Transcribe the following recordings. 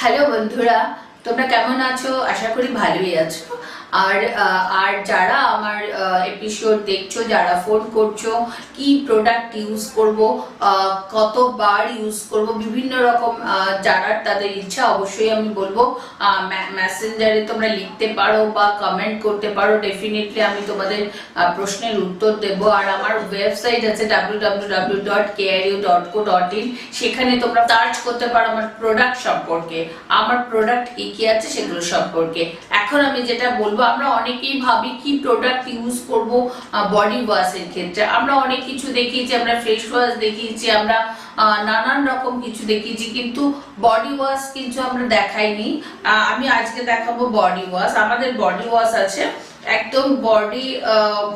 Hello বন্ধুরা তোমরা কেমন আছো? আশা করি ভালোই আছো। আর আর যারা আমার এপিসোড দেখছ, যারা ফোন করছ, কি প্রোডাক্ট ইউজ করব কতবার ইউজ করব, বিভিন্ন রকম জানার তাদের ইচ্ছা, অবশ্যই আমি বলব মেসেঞ্জারে তোমরা লিখতে পারো বা কমেন্ট করতে পারো। ডেফিনেটলি আমি তোমাদের প্রশ্নের উত্তর দেব। আর আমার ওয়েবসাইট আছে www.kru.co.in সেখানে তোমরা সার্চ করতে পারো আমার প্রোডাক্ট সম্পর্কে। আমার প্রোডাক্ট কি কি আছে সেগুলো সম্পর্কে। এখন আমি যেটা বলব আমরা অনেকেই ভাবি কি প্রোডাক্ট ইউজ করব বডি ওয়াশের ক্ষেত্রে। আমরা অনেক কিছু দেখিয়েছি, আমরা ফেস ওয়াশ দেখিয়েছি, আমরা নানান রকম কিছু দেখিয়েছি, কিন্তু বডি ওয়াশ কিন্তু আমরা দেখাইনি। আমি আজকে দেখাবো বডি ওয়াশ আমাদের বডি ওয়াশ আছে একদম বডি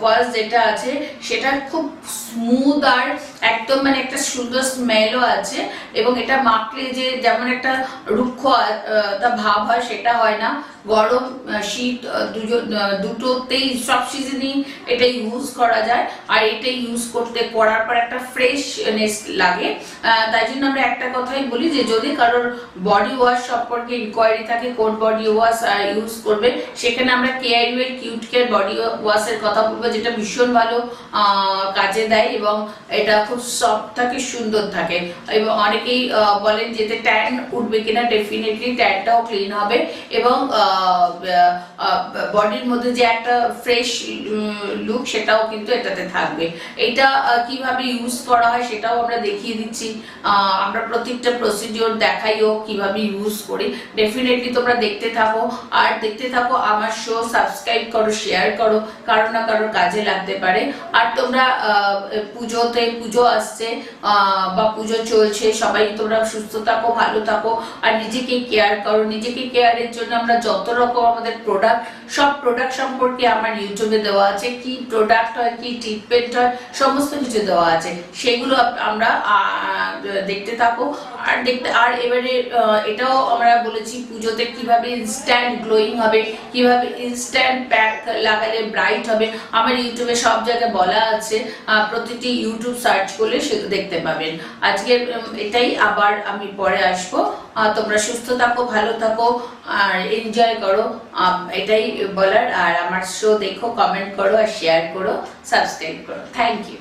ওয়াশ যেটা আছে, সেটা খুব স্মুথ আর একদম মানে একটা সুন্দর স্মেলও আছে এবং এটা মাখলে যে যেমন একটা রুক্ষ তা ভাব হয়, সেটা হয় না। গরম শীত দুজন দুটোতেই সব সিজনই এটা ইউজ করা যায়। আর এটা ইউজ করতে, করার পর একটা ফ্রেশনেস লাগে। তাই জন্য আমরা একটা কথাই বলি যে, যদি কারোর বডি ওয়াশ সম্পর্কে ইনকোয়ারি থাকে, কোন বডি ওয়াশ ইউজ করবে সেখানে আমরা কেআইউ এর কিউট কেয়ার বডি ওয়াশের কথা বলব, যেটা ভীষণ ভালো কাজে দেয় এবং এটা খুব সফট থাকে, সুন্দর থাকে। এবং অনেকেই বলেন যে এতে ট্যান উঠবে কিনা ডেফিনেটলি ট্যানটাও ক্লিন হবে এবং বডির মধ্যে যে একটা ফ্রেশ লুক সেটাও কিন্তু এটাতে থাকবে। এটা কীভাবে ইউজ করা হয় সেটাও আমরা দেখিয়ে দিচ্ছি। আমরা প্রত্যেকটা প্রসিডিওর দেখাইও কীভাবে ইউজ করি। ডেফিনেটলি তোমরা দেখতে থাকো। আর দেখতে থাকো, আমার শো সাবস্ক্রাইব করো। শেয়ার করো, কারও না কারোর কাজে লাগতে পারে। আর তোমরা পুজোতে, পুজো আসছে বা পুজো চলছে, সবাই তোমরা সুস্থ থাকো, ভালো থাকো, আর নিজেকে কেয়ার করো। নিজেকে কেয়ারের জন্য আমরা যত রকম আমাদের প্রোডাক্ট সব প্রোডাক্ট সম্পর্কে আমার ইউটিউবে দেওয়া আছে, কি প্রোডাক্ট হয়, কি ট্রিটমেন্ট হয়, সমস্ত কিছু দেওয়া আছে। সেগুলো আমরা দেখতে থাকো। আর দেখতে, আর এবারে এটাও আমরা বলেছি পুজোতে কীভাবে ইনস্ট্যান্ট গ্লোয়িং হবে, কীভাবে ইনস্ট্যান্ট প্যাক লাগালে ব্রাইট হবে। আমার ইউটিউবে সব জায়গায় বলা আছে। প্রতিটি ইউটিউব সার্চ করলে সেটা দেখতে পাবেন। আজকে এটাই আবার আমি পরে আসব। তোমরা সুস্থ থাকো, ভালো থাকো, আর এনজয় করো। এটাই বলার। আর আমার শো দেখো কমেন্ট করো, আর শেয়ার করো সাবস্ক্রাইব করো। Thank you